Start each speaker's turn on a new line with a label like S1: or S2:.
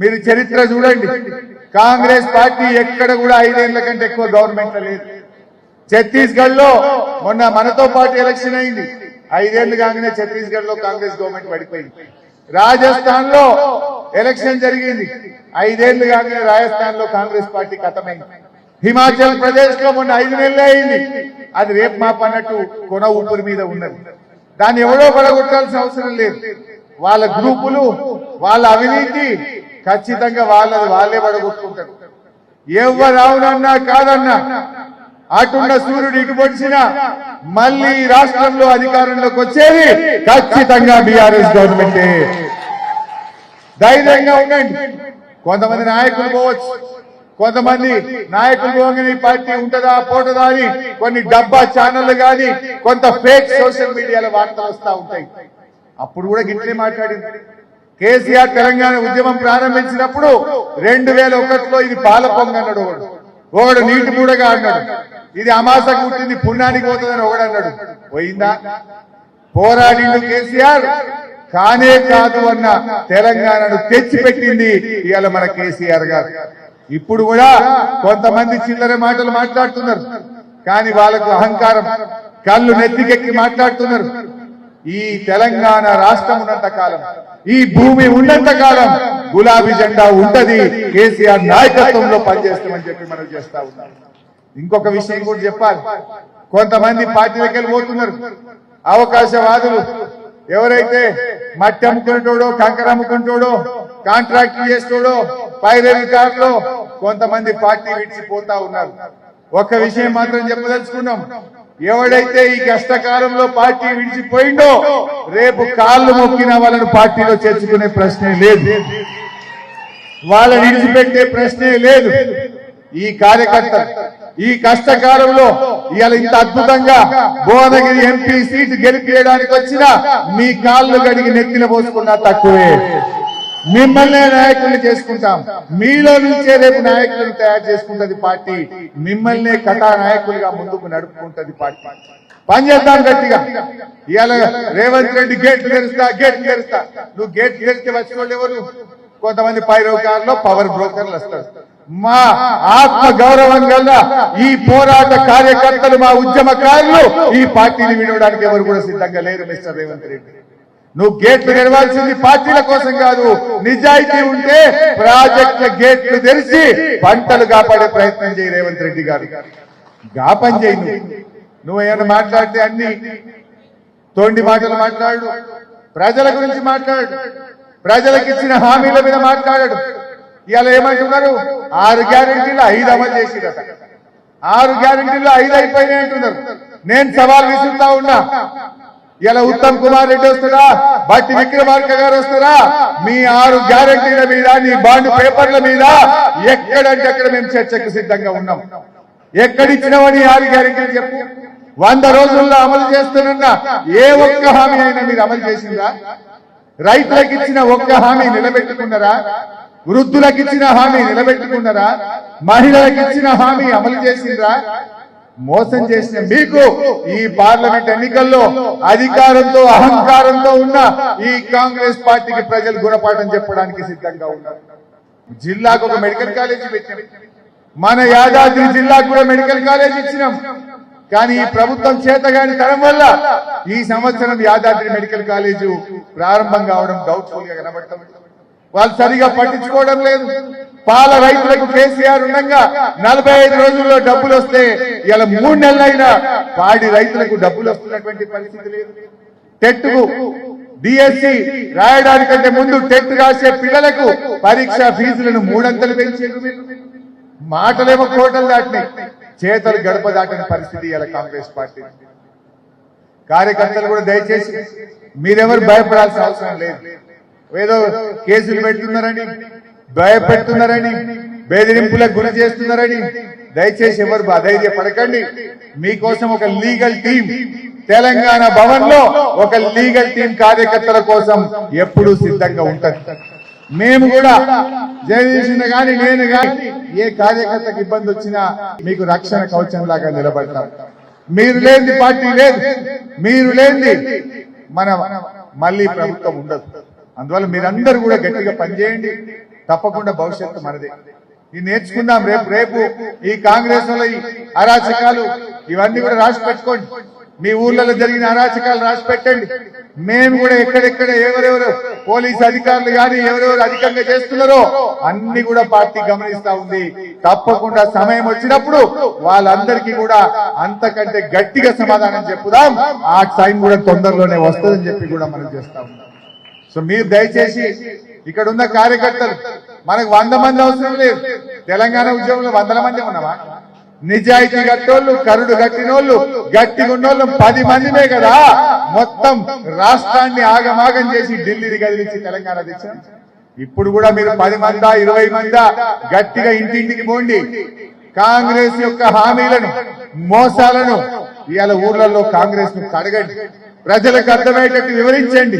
S1: మీరు చరిత్ర చూడండి. కాంగ్రెస్ పార్టీ ఎక్కడ కూడా ఐదేళ్ళ కంటే ఎక్కువ గవర్నమెంట్ లేదు. ఛత్తీస్గఢ్లో మొన్న మనతో పాటు ఎలక్షన్ అయింది. ఐదేళ్ళు కాగానే ఛత్తీస్గఢ్లో కాంగ్రెస్ గవర్నమెంట్ పడిపోయింది. రాజస్థాన్లో ఎలక్షన్ జరిగింది. ఐదేళ్ళు కాగానే రాజస్థాన్లో కాంగ్రెస్ పార్టీ కథమైంది. హిమాచల్ ప్రదేశ్లో మొన్న ఐదు నెలలే అయింది. అది రేపు మాప అన్నట్టు కొన ఊపిరి మీద ఉన్నది. దాన్ని ఎవడో పడగొట్టాల్సిన అవసరం లేదు. వాళ్ళ గ్రూపులు వాళ్ళ అవినీతి ఖచ్చితంగా వాళ్ళది వాళ్ళే పడగొట్టుకుంటారు ఎవరు అవునన్నా కాదన్నా అటున్న సూర్యుడు ఇటు పొడిచినా మళ్ళీ రాష్ట్రంలో అధికారంలోకి వచ్చేది ఖచ్చితంగా బీఆర్ఎస్ గవర్నమెంటే. ధైర్యంగా ఉండండి. కొంతమంది నాయకులు పోవచ్చు. కొంతమంది నాయకులు పోగానే పార్టీ ఉంటుందా పోటదా అని కొన్ని డబ్బా ఛానళ్ళు కానీ కొంత ఫేక్ సోషల్ మీడియాలో వార్తలు వస్తా ఉంటాయి. అప్పుడు కూడా గిట్లే మాట్లాడింది. కేసీఆర్ తెలంగాణ ఉద్యమం ప్రారంభించినప్పుడు రెండు వేల ఒకటిలో ఇది పాల పొంగ అన్నాడు ఒకడు. ఒకడు నీటి మూడగా అన్నాడు. ఇది అమాస కుట్టింది పుణ్యానికి పోతుందని ఒకడు అన్నాడు. పోయిందా? పోరాడిండు కేసీఆర్. కానే కాదు అన్న తెలంగాణను తెచ్చిపెట్టింది ఇవాళ మన కేసీఆర్ గారు. ఇప్పుడు కూడా కొంతమంది చిల్లర మాటలు మాట్లాడుతున్నారు. కానీ వాళ్ళకు అహంకారం. కళ్ళు నెత్తికెక్కి మాట్లాడుతున్నారు. ఈ తెలంగాణ రాష్ట్రం ఉన్నంత కాలం ఈ భూమి ఉన్నంత కాలం గులాబీ జెండా ఉంటది కేసీఆర్ నాయకత్వంలో పనిచేస్తామని చెప్పి మనం చేస్తా ఉన్నాం. ఇంకొక విషయం కూడా చెప్పాలి. కొంతమంది పార్టీ వెళ్ళి పోతున్నారు. అవకాశవాదులు ఎవరైతే మట్టి అమ్ముకుంటాడో కంకర అమ్ముకుంటాడో కాంట్రాక్ట్ చేస్తాడో పైరవి కార్లో కొంతమంది పార్టీ విడిచిపోతా ఉన్నారు. ఒక విషయం మాత్రం చెప్పదలుచుకున్నాం. ఎవడైతే ఈ కష్టకాలంలో పార్టీ విడిచిపోయిండో రేపు కాళ్ళు మొక్కిన వాళ్ళను పార్టీలో చేర్చుకునే ప్రశ్నే లేదు. వాళ్ళని విడిచిపెట్టే ప్రశ్నే లేదు. ఈ కార్యకర్త ఈ కష్టకాలంలో ఇవాళ ఇంత అద్భుతంగా భువనగిరి ఎంపీ సీట్ గెలిపేయడానికి వచ్చిన మీ కాళ్ళు గడిగి నెత్తిన పోసుకున్నా తక్కువే. మిమ్మల్నే నాయకుల్ని చేసుకుంటాం. మీలో నుంచే రేపు నాయకులను తయారు చేసుకుంటది పార్టీ. మిమ్మల్నే కథా నాయకులుగా ముందుకు నడుపుకుంటది పార్టీ. పనిచేద్దాం గట్టిగా. ఇవాళ రేవంత్ రెడ్డి గేట్ తెరుస్తా గేట్ తెరుస్తా. నువ్వు గేట్ తెరిస్తే వచ్చిన ఎవరు? కొంతమంది పైరోకారులో పవర్ బ్రోకర్లు వస్తారు. మా ఆత్మ గౌరవం గల ఈ పోరాట కార్యకర్తలు మా ఉద్యమకారులు ఈ పార్టీని వినడానికి ఎవరు కూడా సిద్ధంగా లేరు మిస్టర్ రేవంత్ రెడ్డి. నువ్వు గేట్లు తెరవాల్సింది పార్టీల కోసం కాదు నిజాయితీ ఉంటే ప్రాజెక్టుల గేట్లు తెరిచి పంటలు కాపాడే ప్రయత్నం చేయి రేవంత్ రెడ్డి గారు. గా పని చేయి నువ్వు. ఏమైనా మాట్లాడితే అన్ని. తోండి మాటలు మాట్లాడు. ప్రజల గురించి మాట్లాడు. ప్రజలకు ఇచ్చిన హామీల మీద మాట్లాడాడు ఇవాళ ఏమంటున్నారు? ఆరు గ్యారెంటీలు ఐదు అమలు చేసిరట. ఆరు గ్యారెంటీలు ఐదు అయిపోయినాయి అంటున్నారు. నేను సవాల్ విసురుతా ఉన్నా. ఇలా ఉత్తమ్ కుమార్ రెడ్డి వస్తారా బట్టి విక్రమార్క గారు వస్తారా మీ ఆరు గ్యారెంటీల మీద నీ బాండ్ పేపర్ల మీద ఎక్కడంటే అక్కడ మేము చర్చకు సిద్ధంగా ఉన్నాం. ఎక్కడిచ్చినవని ఆరు గ్యారంటీలు చెప్పు. వంద రోజుల్లో అమలు చేస్తున్న ఏ ఒక్క హామీ అయినా మీరు అమలు చేసిందా? రైతులకు ఇచ్చిన ఒక్క హామీ నిలబెట్టుకున్నారా? వృద్ధులకు ఇచ్చిన హామీ నిలబెట్టుకున్నారా? మహిళలకు ఇచ్చిన హామీ అమలు చేసిందా మోసం చేసిన మీకు ఈ పార్లమెంట్ ఎన్నికల్లో అధికారంతో అహంకారంతో ఉన్న ఈ కాంగ్రెస్ పార్టీకి ప్రజలు గుణపాఠం చెప్పడానికి సిద్ధంగా ఉన్నారు. జిల్లాకు ఒక మెడికల్ కాలేజీ పెట్టాం. మన యాదాద్రి జిల్లాకు కూడా మెడికల్ కాలేజ్ ఇచ్చినాం. కానీ ఈ ప్రభుత్వం చేతగాని తరం వల్ల ఈ సంవత్సరం యాదాద్రి మెడికల్ కాలేజ్ ప్రారంభం కావడం డౌట్ఫుల్గా కనబడతాం. వాళ్ళు సరిగా పట్టించుకోవడం లేదు. పాల రైతులకు కేసీఆర్ ఉండగా నలభై ఐదు రోజుల్లో డబ్బులు వస్తే ఇలా మూడు నెలలైనా పాడి రైతులకు డబ్బులు వస్తున్నటువంటి పరిస్థితి లేదు. టెట్కు డిఎస్సి రాయడానికంటే ముందు టెట్ రాసే పిల్లలకు పరీక్ష ఫీజులను మూడంతలు పెంచారు మాటలేమో కోటలు దాటినాయి. చేతలు గడప దాటిన పరిస్థితి ఇలా కాంగ్రెస్ పార్టీ. కార్యకర్తలు కూడా దయచేసి మీరెవరు భయపడాల్సిన అవసరం లేదు. ఏదో కేసులు పెడుతున్నారని భయపెడుతున్నారని బెదిరింపులకు గురి చేస్తున్నారని దయచేసి ఎవరు అధైర్యపడకండి. మీకోసం ఒక లీగల్ టీం తెలంగాణ భవన్లో ఒక లీగల్ టీం కార్యకర్తల కోసం ఎప్పుడూ సిద్ధంగా ఉంటది మేము కూడా జగదీశ్న గాని నేను గాని ఏ కార్యకర్తకు ఇబ్బంది వచ్చినా మీకు రక్షణ కవచం లాగా నిలబడతాం. మీరు లేనిది పార్టీ లేదు. మీరు లేనిది మన మళ్ళీ ప్రభుత్వం ఉండదు. అందువల్ల మీరందరూ కూడా గట్టిగా పనిచేయండి. తప్పకుండా భవిష్యత్తు మనదే. ఇది నేర్చుకుందాం రేపు రేపు ఈ కాంగ్రెస్ వల్ల అరాచకాలు ఇవన్నీ కూడా రాసి పెట్టుకోండి. మీ ఊర్లలో జరిగిన అరాచకాలు రాసి పెట్టండి. మేము కూడా ఎక్కడెక్కడ ఎవరెవరు పోలీస్ అధికారులు కానీ ఎవరెవరు అధికంగా చేస్తున్నారో అన్ని కూడా పార్టీ గమనిస్తా ఉంది. తప్పకుండా సమయం వచ్చినప్పుడు వాళ్ళందరికీ కూడా అంతకంటే గట్టిగా సమాధానం చెప్పుదాం. ఆ టైం కూడా తొందరలోనే వస్తుందని చెప్పి కూడా మనం చేస్తా ఉన్నాం. సో మీరు దయచేసి ఇక్కడ ఉన్న కార్యకర్తలు మనకు వంద మంది అవసరం లేదు. తెలంగాణ ఉద్యమంలో వందల మంది ఉన్నావా? నిజాయితీ గట్టోళ్ళు కరుడు గట్టినోళ్ళు గట్టిగా ఉన్నోళ్ళు పది మందినే కదా. మొత్తం రాష్ట్రాన్ని ఆగమాగం చేసి ఢిల్లీని కదిలించి తెలంగాణ తెచ్చాం. ఇప్పుడు కూడా మీరు పది మందా ఇరవై మందా గట్టిగా ఇంటింటికి పోండి. కాంగ్రెస్ యొక్క హామీలను మోసాలను ఇవాళ ఊర్లలో కాంగ్రెస్ను కడగండి. ప్రజలకు అర్థమయ్యేటట్టు వివరించండి.